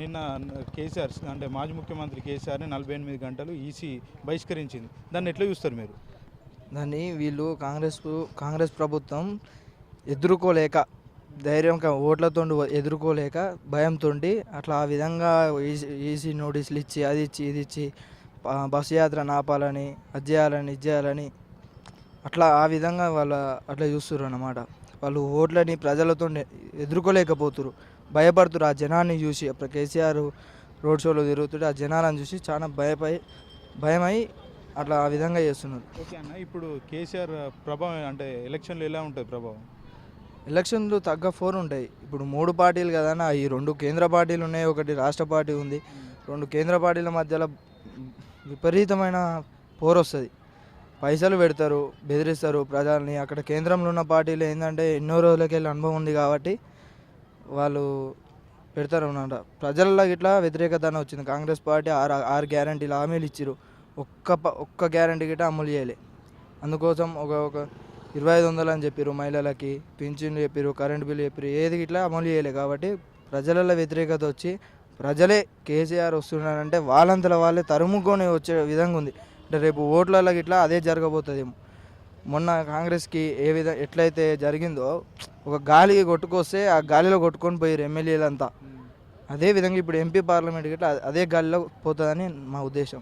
నిన్న కేసీఆర్ అంటే మాజీ ముఖ్యమంత్రి కేసీఆర్ని నలభై ఎనిమిది గంటలు ఈసీ బహిష్కరించింది. దాన్ని ఎట్లా చూస్తారు మీరు? దాన్ని వీళ్ళు కాంగ్రెస్ కాంగ్రెస్ ప్రభుత్వం ఎదుర్కోలేక ధైర్యంగా ఓట్లతో ఎదుర్కోలేక భయంతో అట్లా ఆ విధంగా ఈసీ ఈసీ నోటీసులు ఇచ్చి అది ఇచ్చి ఇది ఇచ్చి బస్సు యాత్ర నాపాలని అది చేయాలని ఇది చేయాలని అట్లా ఆ విధంగా వాళ్ళ అట్లా చూస్తున్నారు అన్నమాట. వాళ్ళు ఓట్లని ప్రజలతో ఎదుర్కోలేకపోతున్నారు భయపడుతున్నారు ఆ జనాన్ని చూసి అప్పుడు కేసీఆర్ రోడ్ షోలో తిరుగుతుంటే ఆ జనాలను చూసి చాలా భయపై భయమై అట్లా ఆ విధంగా చేస్తున్నారు. ఓకే అన్న ఇప్పుడు కేసీఆర్ ప్రభావం అంటే ఎలక్షన్లో ఎలా ఉంటుంది ప్రభావం? ఎలక్షన్లు తగ్గ ఫోర్ ఉంటాయి. ఇప్పుడు మూడు పార్టీలు కదా ఈ రెండు కేంద్ర పార్టీలు ఉన్నాయి ఒకటి రాష్ట్ర పార్టీ ఉంది. రెండు కేంద్ర పార్టీల మధ్యలో విపరీతమైన పోరు వస్తుంది. పైసలు పెడతారు బెదిరిస్తారు ప్రజల్ని. అక్కడ కేంద్రంలో ఉన్న పార్టీలు ఏంటంటే ఎన్నో రోజులకి వెళ్ళి అనుభవం ఉంది కాబట్టి వాళ్ళు పెడతారు అన్నమాట. ప్రజల్లో ఇట్లా వ్యతిరేకత అని వచ్చింది. కాంగ్రెస్ పార్టీ ఆరు ఆరు గ్యారంటీలు హామీలు ఇచ్చారు ఒక్క ప- ఒక్క గ్యారంటీ గిట్ట అమలు చేయలే. అందుకోసం ఒక ఒక ఇరవై ఐదు వందలు అని చెప్పారు మహిళలకి పింఛన్లు చెప్పారు కరెంట్ బిల్లు చెప్పారు ఏది ఇట్లా అమలు చేయలే కాబట్టి ప్రజలలో వ్యతిరేకత వచ్చి ప్రజలే కేసీఆర్ వస్తున్నారంటే వాళ్ళంతల వాళ్ళే తరుముకొని వచ్చే విధంగా ఉంది. అంటే రేపు ఓట్లలో ఇట్లా అదే జరగబోతుందేమో మొన్న కాంగ్రెస్కి ఏ విధంగా ఎట్లయితే జరిగిందో ఒక గాలి కొట్టుకొస్తే ఆ గాలిలో కొట్టుకొని పోయారు ఎమ్మెల్యేలంతా. అదే విధంగా ఇప్పుడు ఎంపీ పార్లమెంట్ గిట్లా అదే గాలిలో పోతుందని మా ఉద్దేశం.